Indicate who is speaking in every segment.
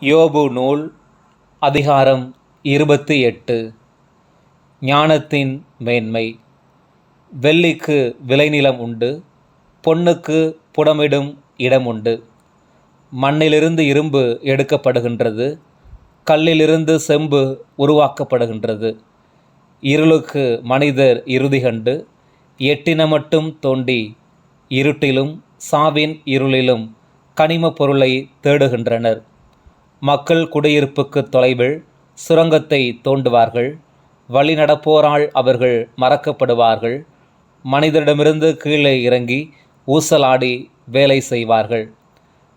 Speaker 1: யோபு நூல் அதிகாரம் இருபத்தி எட்டு. ஞானத்தின் மேன்மை. வெள்ளிக்கு விளைநிலம் உண்டு பொன்னுக்கு புடமிடும் இடம் உண்டு. மண்ணிலிருந்து இரும்பு எடுக்கப்படுகின்றது கல்லிலிருந்து செம்பு உருவாக்கப்படுகின்றது. இருளுக்கு மனிதர் இறுதி கண்டு எட்டின மட்டும் தோண்டி இருட்டிலும் சாவின் இருளிலும் கனிமப் பொருளை தேடுகின்றனர். மக்கள் குடியிருப்புக்கு தொலைவில் சுரங்கத்தை தோண்டுவார்கள். வழிநடப்போரால் அவர்கள் மறக்கப்படுவார்கள். மனிதரிடமிருந்து கீழே இறங்கி ஊசலாடி வேலை செய்வார்கள்.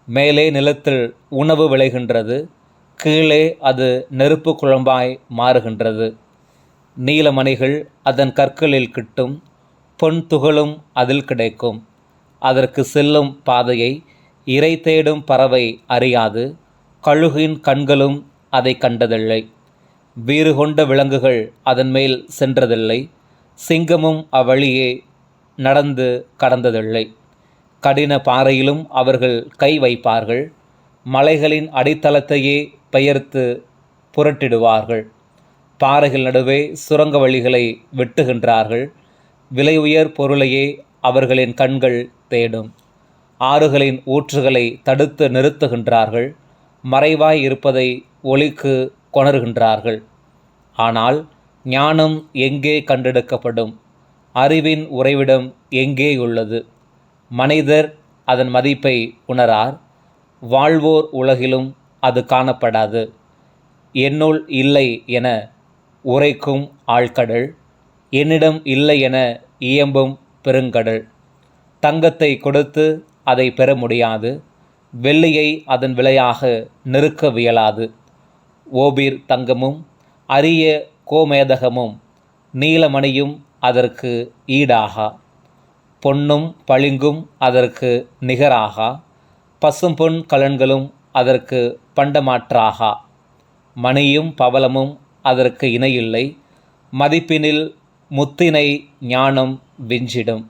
Speaker 1: மேலே நிலத்தில் உணவு விளைகின்றது. கீழே அது நெருப்பு குழம்பாய் மாறுகின்றது. நீலமணிகள் அதன் கற்களில் கிட்டும் பொன் துகளும் அதில் கிடைக்கும். அதற்கு செல்லும் பாதையை இரை தேடும் பறவை அறியாது. கழுகின் கண்களும் அதை கண்டதில்லை. வீறு கொண்ட விலங்குகள் அதன் மேல் சென்றதில்லை. சிங்கமும் அவ்வழியே நடந்து கடந்ததில்லை. கடின பாறையிலும் அவர்கள் கை வைப்பார்கள். மலைகளின் அடித்தளத்தையே பெயர்த்து புரட்டிடுவார்கள். பாறைகள் நடுவே சுரங்க வழிகளை வெட்டுகின்றார்கள். விலை உயர் பொருளையே அவர்களின் கண்கள் தேடும். ஆறுகளின் ஊற்றுகளை தடுத்து நிறுத்துகின்றார்கள். மறைவாய் இருப்பதை ஒளிக்கு கொணர்கின்றார்கள். ஆனால் ஞானம் எங்கே கண்டெடுக்கப்படும்? அறிவின் உறைவிடம் எங்கேயுள்ளது? மனிதர் அதன் மதிப்பை உணரார். வாழ்வோர் உலகிலும் அது காணப்படாது. என்னுள் இல்லை என உரைக்கும் ஆழ்கடல் என்னிடம் இல்லை என இயம்பும் பெருங்கடல். தங்கத்தை கொடுத்து அதை பெற முடியாது. வெள்ளியை அதன் விலையாக நெருக்கவியலாது ஓபீர் தங்கமும் அரிய கோமேதகமும் நீலமணியும் அதற்கு ஈடாகா. பொன்னும் பளிங்கும் அதற்கு நிகராகா. பசும்பொன் கலன்களும் அதற்கு பண்டமாற்றாகா. மணியும் பவளமும் அதற்கு இணையில்லை. மதிப்பினில் முத்தினை ஞானம் விஞ்சிடும்.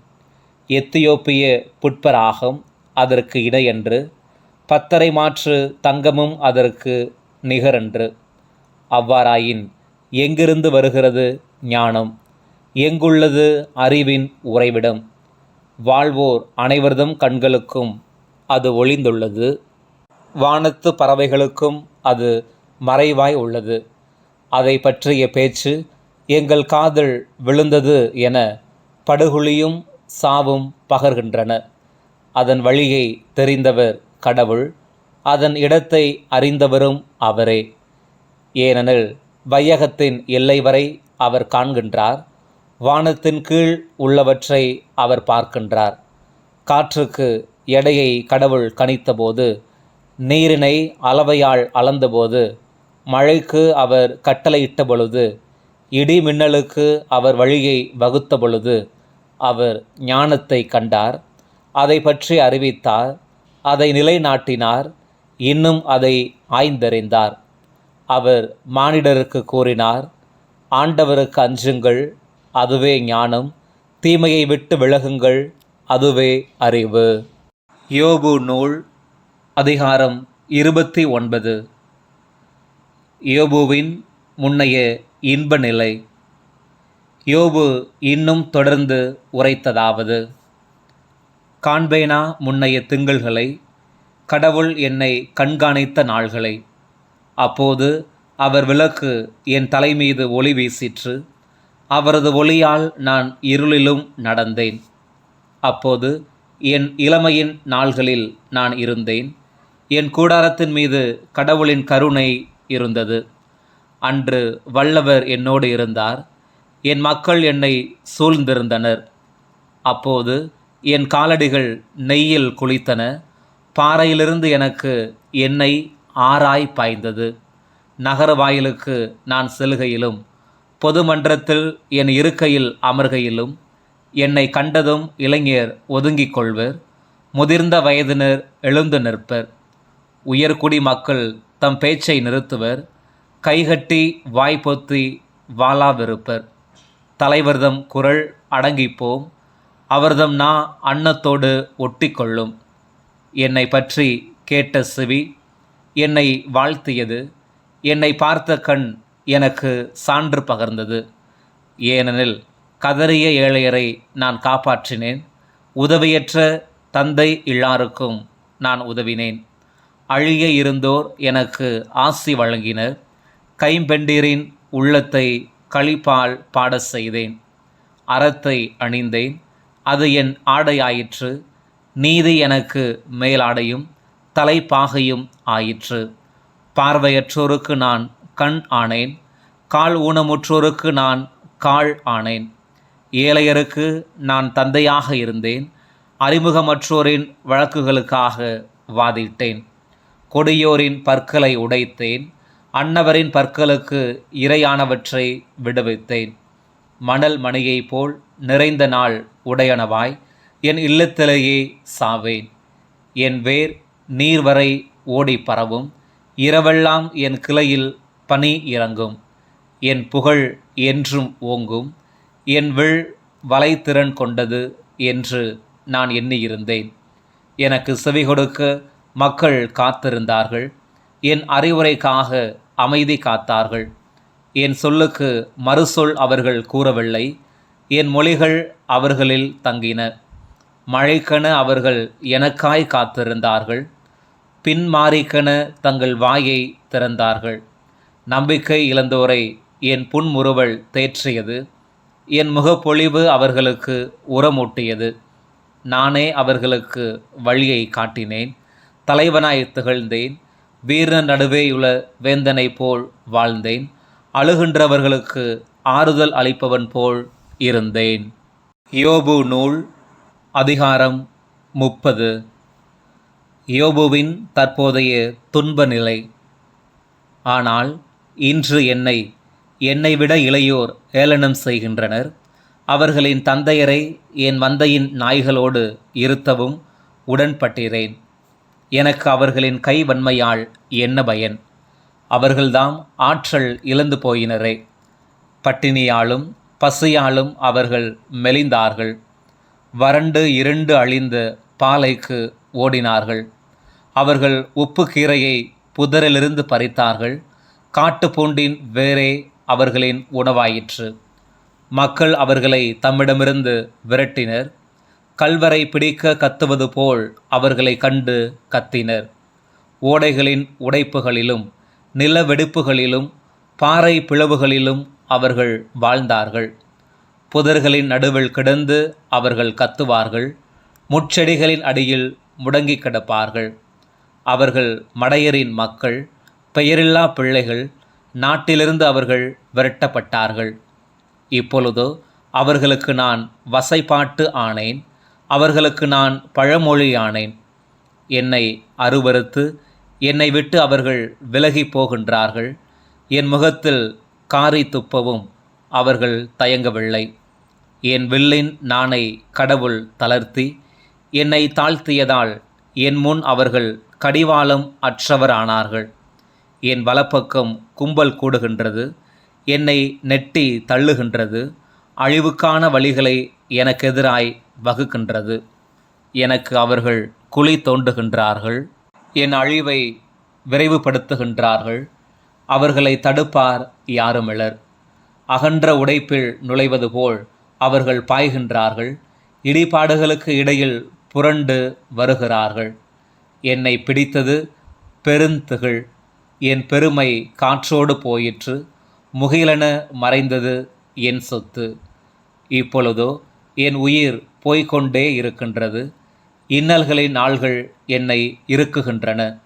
Speaker 1: எத்தியோப்பிய புட்பராகம் அதற்கு இணையன்று பத்தரை மாற்று தங்கமும் அதற்கு நிகரன்று. அவ்வாறாயின் எங்கிருந்து வருகிறது ஞானம்? எங்குள்ளது அறிவின் உறைவிடம்? வாழ்வோர் அனைவரதும் கண்களுக்கும் அது ஒளிந்துள்ளது. வானத்து பறவைகளுக்கும் அது மறைவாய் உள்ளது. அதை பற்றிய பேச்சு எங்கள் காதல் விழுந்தது என படுகுழியும் சாவும் பகர்கின்றன. அதன் வழியை தெரிந்தவர் கடவுள் அதன் இடத்தை அறிந்தவரும் அவரே. ஏனெனில் வையகத்தின் எல்லை வரை அவர் காண்கின்றார். வானத்தின் கீழ் உள்ளவற்றை அவர் பார்க்கின்றார். காற்றுக்கு எடையை கடவுள் கணித்தபோது நீரினை அளவையால் அளந்தபோது மழைக்கு அவர் கட்டளையிட்ட பொழுது இடி மின்னலுக்கு அவர் வழியை வகுத்த பொழுது அவர் ஞானத்தை கண்டார். அதை பற்றி அறிவித்தார். அதை நிலைநாட்டினார் இன்னும் அதை ஆய்ந்தறிந்தார். அவர் மானிடருக்கு கூறினார் ஆண்டவருக்கு அஞ்சுங்கள் அதுவே ஞானம் தீமையை விட்டு விலகுங்கள் அதுவே அறிவு. யோபு நூல் அதிகாரம் இருபத்தி ஒன்பது. யோபுவின் முன்னைய இன்ப நிலை யோபு இன்னும் தொடர்ந்து உரைத்ததாவது காண்பேனா முன்னைய திங்கள்களை கடவுள் என்னை கண்காணித்த நாள்களை. அப்போது அவர் விளக்கு என் தலைமீது ஒளி வீசிற்று. அவரது ஒளியால் நான் இருளிலும் நடந்தேன். அப்போது என் இளமையின் நாள்களில் நான் இருந்தேன். என் கூடாரத்தின் மீது கடவுளின் கருணை இருந்தது. அன்று வல்லவர் என்னோடு இருந்தார். என் மக்கள் என்னை சூழ்ந்திருந்தனர். அப்போது என் காலடிகள் நெய்யில் குளித்தன. பாறையிலிருந்து எனக்கு எண்ணெய் ஆராய் பாய்ந்தது. நகர வாயிலுக்கு நான் செல்கையிலும் பொதுமன்றத்தில் என் இருக்கையில் அமர்கையிலும் என்னை கண்டதும் இளைஞர் ஒதுங்கிக் கொள்வர். முதிர்ந்த வயதினர் எழுந்து நிற்பர். உயர்குடி மக்கள் தம் பேச்சை நிறுத்துவர். கைகட்டி வாய்ப்பொத்தி வாளாவிருப்பர் தலைவர்தம் குரல் அடங்கிப்போம். அவர்தம் நா அன்னத்தோடு ஒட்டிக்கொள்ளும். என்னை பற்றி கேட்ட செவி என்னை வாழ்த்தியது என்னை பார்த்த கண் எனக்கு சான்று பகர்ந்தது. ஏனெனில் கதறிய ஏழையரை நான் காப்பாற்றினேன். உதவியற்ற தந்தை இல்லாருக்கும் நான் உதவினேன். அழிய இருந்தோர் எனக்கு ஆசி வழங்கினர். கைம்பெண்டீரின் உள்ளத்தை களிப்பால் பாட செய்தேன். அறத்தை அணிந்தேன். அது என் ஆடையாயிற்று. நீதி எனக்கு மேலாடையும் தலைப்பாகையும் ஆயிற்று. பார்வையற்றோருக்கு நான் கண் ஆனேன் கால் ஊனமுற்றோருக்கு நான் கால் ஆனேன். ஏழையருக்கு நான் தந்தையாக இருந்தேன் அறிமுகமற்றோரின் வழக்குகளுக்காக வாதிட்டேன். கொடியோரின் பற்களை உடைத்தேன் அன்னவரின் பற்களுக்கு இரையானவற்றை விடுவித்தேன். மணல் மணியைப் போல் நிறைந்த நாள் உடையனவாய். என் இல்லத்திலேயே சாவேன். என் வேர் நீர்வரை ஓடி பரவும். இரவெல்லாம் என் கிளையில் பனி இறங்கும். என் புகழ் என்றும் ஓங்கும். என் வில் வலைத்திறன் கொண்டது என்று நான் எண்ணியிருந்தேன். எனக்கு செவி கொடுக்க மக்கள் காத்திருந்தார்கள். என் அறிவுரைக்காக அமைதி காத்தார்கள். என் சொல்லுக்கு மறுசொல் அவர்கள் கூறவில்லை. என் மொழிகள் அவர்களில் தங்கின. மழைக்கென அவர்கள் எனக்காய் காத்திருந்தார்கள். பின்மாறிக்கென தங்கள் வாயை திறந்தார்கள். நம்பிக்கை இழந்தோரை என் புன்முறுவல் தேற்றியது. என் முகப்பொழிவு அவர்களுக்கு உரமூட்டியது. நானே அவர்களுக்கு வழியை காட்டினேன். தலைவனாய் திகழ்ந்தேன். வீரன் நடுவேயுள்ள வேந்தனை போல் வாழ்ந்தேன். அழுகின்றவர்களுக்கு ஆறுதல் அளிப்பவன் போல் இருந்தேன். யோபு நூல் அதிகாரம் முப்பது. யோபுவின் தற்போதைய துன்ப நிலை. ஆனால் இன்று என்னை என்னை விட இளையோர் ஏளனம் செய்கின்றனர். அவர்களின் தந்தையரை என் மந்தையின் நாய்களோடு இருத்தவும் உடன்பட்டிறேன். எனக்கு அவர்களின் கைவன்மையால் என்ன பயன்? அவர்கள்தாம் ஆற்றல் இழந்து போயினரே. பட்டினியாலும் பசியாலும் அவர்கள் மெலிந்தார்கள். வறண்டு இருண்டு அழிந்த பாலைக்கு ஓடினார்கள். அவர்கள் உப்பு கீரையை புதரிலிருந்து பறித்தார்கள். காட்டுப்பூண்டின் வேரே அவர்களின் உணவாயிற்று. மக்கள் அவர்களை தம்மிடமிருந்து விரட்டினர். கல்வரை பிடிக்க கத்துவது போல் அவர்களை கண்டு கத்தினர். ஓடைகளின் உடைப்புகளிலும் நிலவெடுப்புகளிலும் பாறை பிளவுகளிலும் அவர்கள் வாழ்ந்தார்கள். புதர்களின் நடுவில் கிடந்து அவர்கள் கத்துவார்கள். முட்செடிகளின் அடியில் முடங்கி கிடப்பார்கள். அவர்கள் மடையரின் மக்கள் பெயரில்லா பிள்ளைகள் நாட்டிலிருந்து அவர்கள் விரட்டப்பட்டார்கள். இப்பொழுதோ அவர்களுக்கு நான் வசைப்பாட்டு ஆனேன். அவர்களுக்கு நான் பழமொழி ஆனேன். என்னை அருவறுத்து என்னை விட்டு அவர்கள் விலகி போகின்றார்கள். என் முகத்தில் காரி துப்பவும் அவர்கள் தயங்கவில்லை. என் வில்லின் நானை கடவுள் தளர்த்தி என்னை தாழ்த்தியதால் என் முன் அவர்கள் கடிவாளம் அற்றவரானார்கள். என் வலப்பக்கம் கும்பல் கூடுகின்றது என்னை நெட்டி தள்ளுகின்றது அழிவுக்கான வழிகளை எனக்கெதிராய் வகுக்கின்றது. எனக்கு அவர்கள் குழி தோண்டுகின்றார்கள் என் அழிவை விரைவுபடுத்துகின்றார்கள். அவர்களை தடுப்பார் யாருமிழர் அகன்ற உடைப்பில் நுழைவது போல் அவர்கள் பாய்கின்றார்கள். இடிபாடுகளுக்கு இடையில் புரண்டு வருகிறார்கள். என்னை பிடித்தது பெருந்துகள். என் பெருமை காற்றோடு போயிற்று. முகிலென மறைந்தது என் சொத்து. இப்பொழுதோ என் உயிர் போய்கொண்டே இருக்கின்றது. இன்னல்களின் நாள்கள் என்னை இறுக்குகின்றன.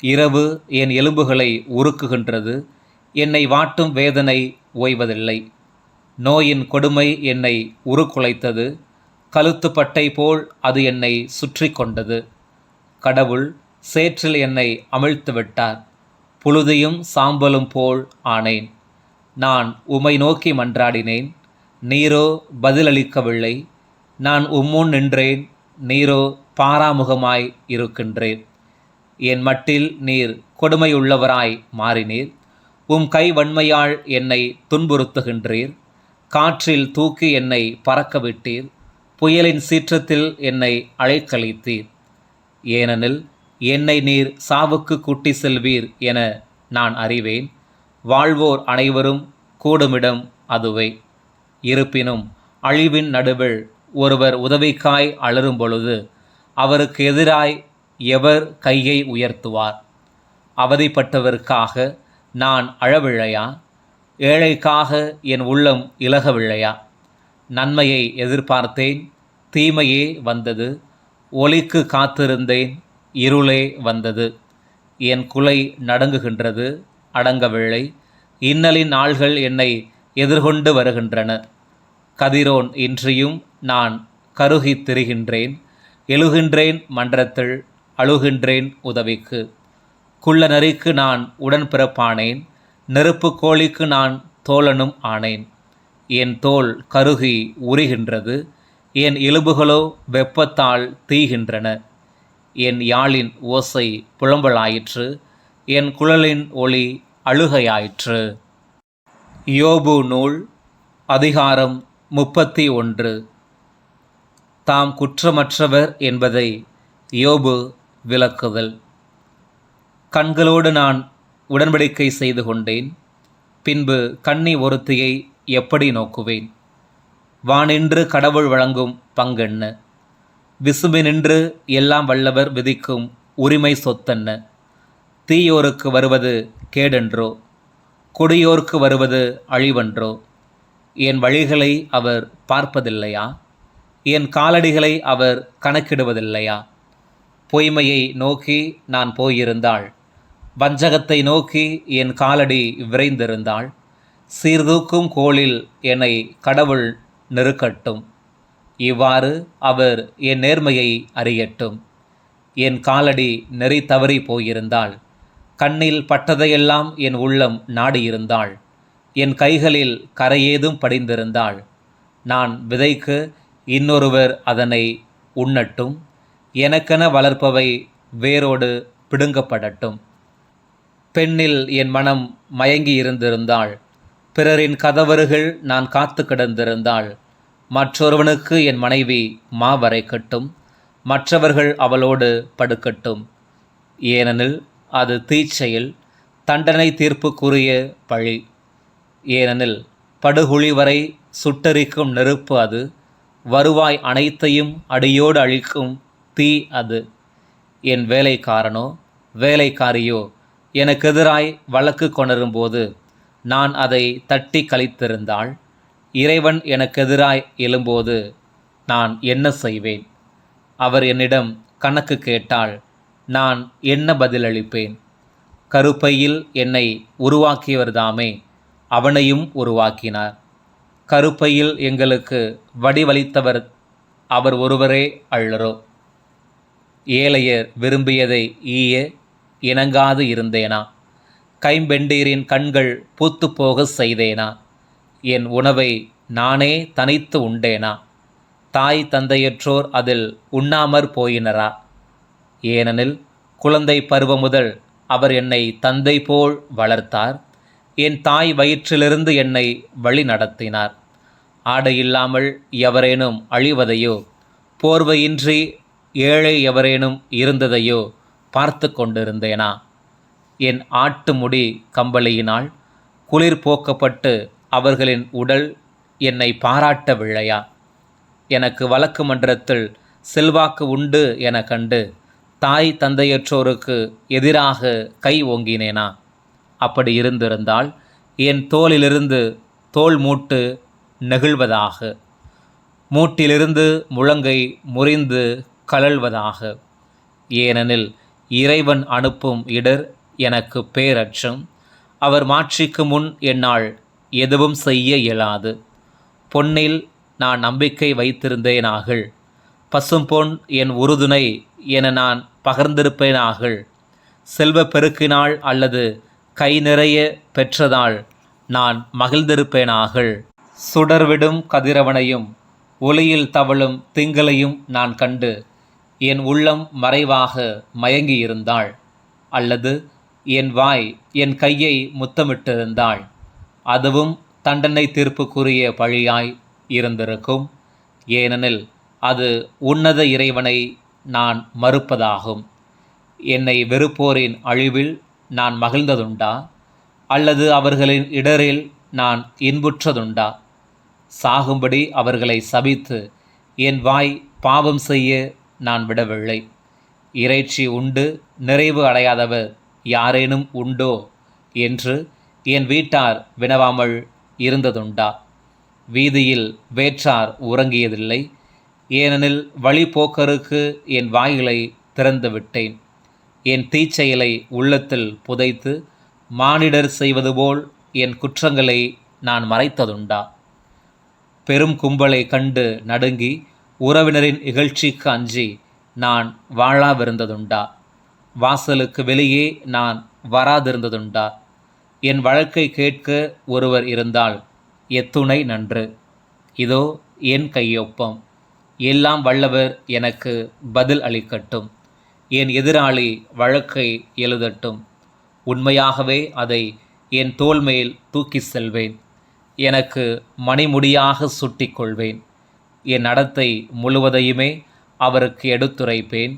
Speaker 1: இரவு என் எலும்புகளை உருக்குகின்றது. என்னை வாட்டும் வேதனை ஓய்வதில்லை. நோயின் கொடுமை என்னை உருக்குலைத்தது. கழுத்து பட்டை போல் அது என்னை சுற்றி கொண்டது. கடவுள் சேற்றில் என்னை அமிழ்த்து விட்டார். புழுதியும் சாம்பலும் போல் ஆனேன். நான் உமை நோக்கி மன்றாடினேன். நீரோ பதிலளிக்கவில்லை. நான் உம்முன் நின்றேன். நீரோ பாராமுகமாய் இருக்கின்றேன். என் மட்டில் நீர் கொடுமையுள்ளவராய் மாறினீர். உம் கை வன்மையால் என்னை துன்புறுத்துகின்றீர். காற்றில் தூக்கி என்னை பறக்க விட்டீர் புயலின் சீற்றத்தில் என்னை அழைக்கழித்தீர் ஏனெனில் என்னை நீர் சாவுக்கு கூட்டி செல்வீர் என நான் அறிவேன். வாழ்வோர் அனைவரும் கூடுமிடம் அதுவே. இருப்பினும் அழிவின் நடுவில் ஒருவர் உதவிக்காய் அலரும் பொழுது அவருக்கு எதிராய் எவர் கையை உயர்த்துவார். அவதிப்பட்டவருக்காக நான் அழவில்லையா? ஏழைக்காக என் உள்ளம் இலகவில்லையா? நன்மையை எதிர்பார்த்தேன் தீமையே வந்தது. ஒளிக்கு காத்திருந்தேன் இருளே வந்தது. என் குலை நடுங்குகின்றது அடங்கவில்லை. இன்னலின் நாள்கள் என்னை எதிர்கொண்டு வருகின்றன. கதிரோன் இன்றியும் நான் கருகித் திரிகின்றேன். எழுகின்றேன் மன்றத்தில் அழுகின்றேன் உதவிக்கு. குள்ள நரிக்கு நான் உடன்பிறப்பானேன் நெருப்பு கோழிக்கு நான் தோழனும் ஆனேன். என் தோல் கருகி உரிகின்றது என் எலும்புகளோ வெப்பத்தால் தீகின்றன. என் யாழின் ஓசை புலம்பலாயிற்று என் குழலின் ஒளி அழுகையாயிற்று. யோபு நூல் அதிகாரம் முப்பத்தி ஒன்று தாம் குற்றமற்றவர் என்பதை யோபு விளக்குதல். கண்களோடு நான் உடன்படிக்கை செய்து கொண்டேன். பின்பு கண்ணி ஒருத்தியை எப்படி நோக்குவேன்? வானின்று கடவுள் வழங்கும் பங்கென்ன விசும்பினின்று எல்லாம் வல்லவர் விதிக்கும் உரிமை சொத்தென்ன தீயோருக்கு வருவது கேடென்றோ? கொடியோருக்கு வருவது அழிவன்றோ? என் வழிகளை அவர் பார்ப்பதில்லையா? என் காலடிகளை அவர் கணக்கிடுவதில்லையா? பொய்மையை நோக்கி நான் போயிருந்தாள். வஞ்சகத்தை நோக்கி என் காலடி விரைந்திருந்தாள். சீர்தூக்கும் கோளில் என்னை கடவுள் நெருக்கட்டும். இவ்வாறு அவர் என் நேர்மையை அறியட்டும். என் காலடி நெறி தவறி போயிருந்தாள். கண்ணில் பட்டதையெல்லாம் என் உள்ளம் நாடியிருந்தாள். என் கைகளில் கரையேதும் படிந்திருந்தாள். நான் விதைக்கு இன்னொருவர் அதனை உண்ணட்டும். எனக்கென வளர்ப்பவை வேரோடு பிடுங்கப்படட்டும். பெண்ணில் என் மனம் மயங்கி இருந்திருந்தாள். பிறரின் கதவருகள் நான் காத்து கிடந்திருந்தாள். மற்றொருவனுக்கு என் மனைவி மாவரைக்கட்டும் மற்றவர்கள் அவளோடு படுக்கட்டும். ஏனெனில் அது தீச்செயல் தண்டனை தீர்ப்புக்குரிய பழி. ஏனெனில் படுகுழி வரை சுட்டரிக்கும் நெருப்பு அது. வருவாய் அனைத்தையும் அடியோடு அழிக்கும் தீ அது. என் வேலைக்காரனோ வேலைக்காரியோ எனக்கு எதிராய் வழக்கு கொணரும்போது நான் அதை தட்டி கழித்திருந்தால் இறைவன் எனக்கு எதிராய் எழும்போது நான் என்ன செய்வேன்? அவர் என்னிடம் கணக்கு கேட்டால் நான் என்ன பதிலளிப்பேன்? கருப்பையில் என்னை உருவாக்கியவர்தாமே அவனையும் உருவாக்கினார். கருப்பையில் எங்களுக்கு வடிவளித்தவர் அவர் ஒருவரே அள்ளரோ. ஏழையர் விரும்பியதை ஈய இணங்காது இருந்தேனா? கைம்பெண்டீரின் கண்கள் பூத்துப்போக செய்தேனா? என் உணவை நானே தனித்து உண்டேனா? தாய் தந்தையற்றோர் அதில் உண்ணாமற் போயினரா? ஏனெனில் குழந்தை பருவம் முதல் அவர் என்னை தந்தை போல் வளர்த்தார். என் தாய் வயிற்றிலிருந்து என்னை வழி நடத்தினார். ஆடை இல்லாமல் எவரேனும் அழிவதையோ போர்வையின்றி ஏழை எவரேனும் இருந்ததையோ பார்த்து கொண்டிருந்தேனா? என் ஆட்டு முடி கம்பளியினால் குளிர் போக்கப்பட்டு அவர்களின் உடல் என்னை பாராட்டவில்லையா? எனக்கு வழக்கு மன்றத்தில் செல்வாக்கு உண்டு என கண்டு தாய் தந்தையற்றோருக்கு எதிராக கை ஓங்கினேனா? அப்படி இருந்திருந்தால் என் தோலிலிருந்து தோல் மூட்டு நெகிழ்வதாக மூட்டிலிருந்து முழங்கை முறிந்து கழல்வதாக. ஏனெனில் இறைவன் அனுப்பும் இடர் எனக்கு பேரற்றம். அவர் மாட்சிக்கு முன் என்னால் எதுவும் செய்ய இயலாது. பொன்னில் நான் நம்பிக்கை வைத்திருந்தேனாகள் பசும்பொன் என் உறுதுணை என நான் பகர்ந்திருப்பேனாகள் செல்வ பெருக்கினால் அல்லது கை நிறைய பெற்றதால் நான் மகிழ்ந்திருப்பேனாகள் சுடர்விடும் கதிரவனையும் ஒளியில் தவழும் திங்களையும் நான் கண்டு என் உள்ளம் மறைவாக மயங்கியிருந்தாள். அல்லது என் வாய் என் கையை முத்தமிட்டிருந்தாள். அதுவும் தண்டனை தீர்ப்புக்குரிய பழியாய் இருந்திருக்கும். ஏனெனில் அது உன்னத இறைவனை நான் மறுப்பதாகும். என்னை வெறுப்போரின் அழிவில் நான் மகிழ்ந்ததுண்டா? அல்லது அவர்களின் இடரில் நான் இன்புற்றதுண்டா? சாகும்படி அவர்களை சபித்து என் வாய் பாவம் செய்ய நான் விடவில்லை. இறைச்சி உண்டு நிறைவு அடையாதவர் யாரேனும் உண்டோ என்று என் வீட்டார் வினவாமல் இருந்ததுண்டா. வீதியில் வேற்றார் உறங்கியதில்லை. ஏனெனில் வழிபோக்கருக்கு என் வாயிலை திறந்து விட்டேன். என் தீச்செயலை உள்ளத்தில் புதைத்து மானிடர் செய்வது போல் என் குற்றங்களை நான் மறைத்ததுண்டா. பெரும் கும்பலை கண்டு நடுங்கி உறவினரின் இகழ்ச்சிக்கு அஞ்சி நான் வாழாவிருந்ததுண்டா. வாசலுக்கு வெளியே நான் வராதிருந்ததுண்டா. என் வழக்கை கேட்க ஒருவர் இருந்தால் எத்துணை நன்று. இதோ என் கையொப்பம். எல்லாம் வல்லவர் எனக்கு பதில் அளிக்கட்டும். என் எதிராளி வழக்கை எழுதட்டும். உண்மையாகவே அதை என் தோள் மேல் தூக்கி செல்வேன். எனக்கு மணிமுடியாக சுட்டிக் கொள்வேன். என் நடத்தை முழுவதையுமே அவருக்கு எடுத்துரைப்பேன்.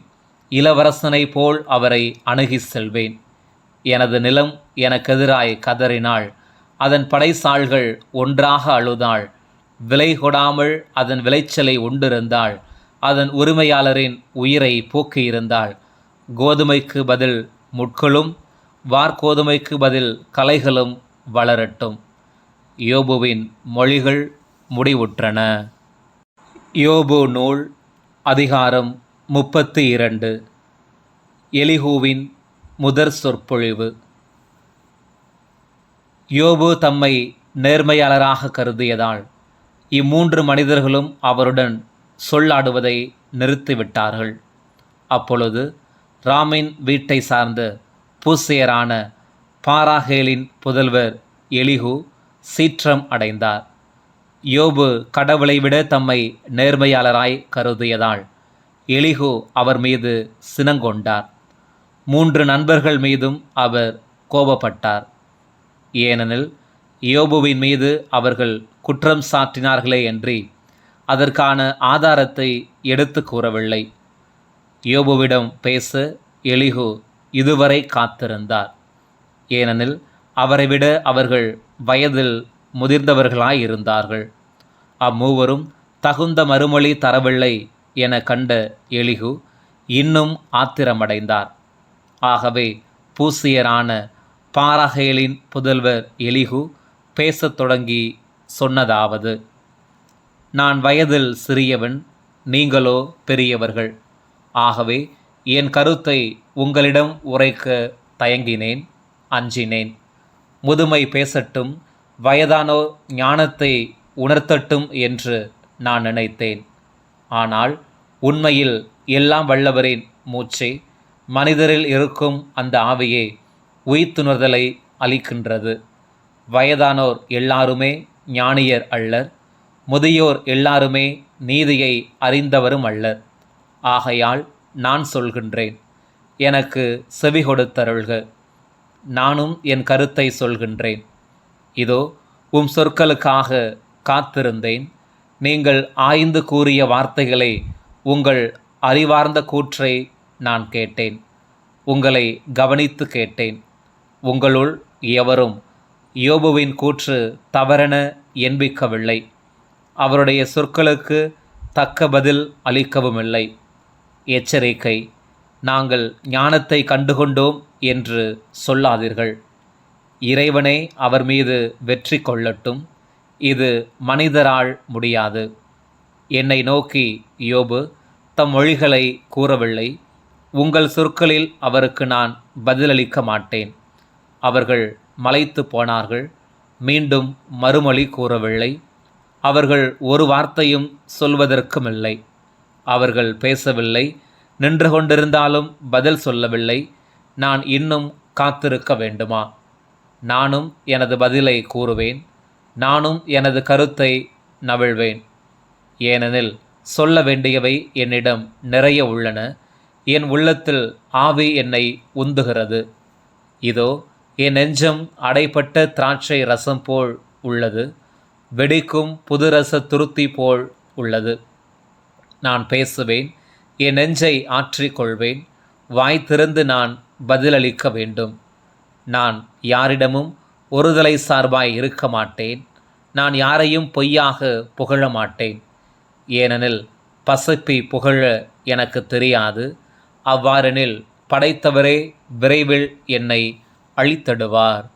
Speaker 1: இளவரசனை போல் அவரை அணுகி செல்வேன். எனது நிலம் எனக்கெதிராய் கதறினாள். அதன் படைசாள்கள் ஒன்றாக அழுதாள். விலை கொடாமல் அதன் விளைச்சலை உண்டிருந்தாள். அதன் உரிமையாளரின் உயிரை போக்கியிருந்தாள். கோதுமைக்கு பதில் முட்களும் வார்கோதுமைக்கு பதில் கலைகளும் வளரட்டும். யோபுவின் மொழிகள் முடிவுற்றன. யோபு நூல் அதிகாரம் முப்பத்தி இரண்டு. எலிஹூவின் முதற் சொற்பொழிவு. யோபு தம்மை நேர்மையாளராக கருதியதால் இம்மூன்று மனிதர்களும் அவருடன் சொல்லாடுவதை நிறுத்திவிட்டார்கள். அப்பொழுது ராமின் வீட்டை சார்ந்த பூசியரான பாராகேலின் புதல்வர் எலிஹூ சீற்றம் அடைந்தார். யோபு கடவுளை விட தம்மை நேர்மையாளராய் கருதியதால் எலிகு அவர் மீது சினங்கொண்டார். மூன்று நண்பர்கள் மீதும் அவர் கோபப்பட்டார். ஏனெனில் யோபுவின் மீது அவர்கள் குற்றம் சாட்டினார்களே அன்றி அதற்கான ஆதாரத்தை எடுத்து கூறவில்லை. யோபுவிடம் பேச எலிகு இதுவரை காத்திருந்தார். ஏனெனில் அவரை விட அவர்கள் வயதில் முதிர்ந்தவர்களாய் இருந்தார்கள் அம்மூவரும் தகுந்த மறுமொழி தரவில்லை என கண்ட எலிகு இன்னும் ஆத்திரமடைந்தார். ஆகவே பூசியரான பாராகேலின் புதல்வர் எலிகு பேசத் தொடங்கி சொன்னதாவது நான் வயதில் சிறியவன் நீங்களோ பெரியவர்கள். ஆகவே என் கருத்தை உங்களிடம் உரைக்க தயங்கினேன் அஞ்சினேன். முதுமை பேசட்டும் வயதானோ ஞானத்தை உணர்த்தட்டும் என்று நான் நினைத்தேன். ஆனால் உண்மையில் எல்லாம் வல்லவரின் மூச்சை மனிதரில் இருக்கும் அந்த ஆவியே உயிர்த்துணர்தலை அளிக்கின்றது. வயதானோர் எல்லாருமே ஞானியர் அல்லர். முதியோர் எல்லாருமே நீதியை அறிந்தவரும் அல்லர். ஆகையால் நான் சொல்கின்றேன் எனக்கு செவி கொடுத்தருள்க. நானும் என் கருத்தை சொல்கின்றேன். இதோ உம் சொற்களுக்காக காத்திருந்தேன். நீங்கள் ஆய்ந்து கூறிய வார்த்தைகளை உங்கள் அறிவார்ந்த கூற்றை நான் கேட்டேன். உங்களை கவனித்து கேட்டேன். உங்களுள் எவரும் யோபுவின் கூற்று தவறென எண்பிக்கவில்லை. அவருடைய சொற்களுக்கு தக்க பதில் அளிக்கவுமில்லை. எச்சரிக்கை நாங்கள் ஞானத்தை கண்டுகொண்டோம் என்று சொல்லாதீர்கள். இறைவனே அவர் மீது வெற்றி கொள்ளட்டும். இது மனிதரால் முடியாது. என்னை நோக்கி யோபு தம் மொழிகளை கூறவில்லை. உங்கள் சொற்களில் அவருக்கு நான் பதிலளிக்க மாட்டேன். அவர்கள் மலைத்து போனார்கள். மீண்டும் மறுமொழி கூறவில்லை. அவர்கள் ஒரு வார்த்தையும் சொல்வதற்குமில்லை. அவர்கள் பேசவில்லை. நின்று கொண்டிருந்தாலும் பதில் சொல்லவில்லை. நான் இன்னும் காத்திருக்க வேண்டுமா? நானும் எனது பதிலை கூறுவேன். நானும் எனது கருத்தை நவிழ்வேன். ஏனெனில் சொல்ல வேண்டியவை என்னிடம் நிறைய உள்ளன. என் உள்ளத்தில் ஆவி என்னை உந்துகிறது. இதோ என் நெஞ்சம் அடைப்பட்ட திராட்சை ரசம் போல் உள்ளது. வெடிக்கும் புதுரச துருத்தி போல் உள்ளது. நான் பேசுவேன் என் நெஞ்சை ஆற்றிக்கொள்வேன். வாய் திறந்து நான் பதிலளிக்க வேண்டும். நான் யாரிடமும் ஒருதலை சார்பாய் இருக்க மாட்டேன். நான் யாரையும் பொய்யாக புகழ மாட்டேன். ஏனெனில் பசப்பி புகழ எனக்கு தெரியாது. அவ்வாறெனில் படைத்தவரே விரைவில் என்னை அழித்தடுவார்.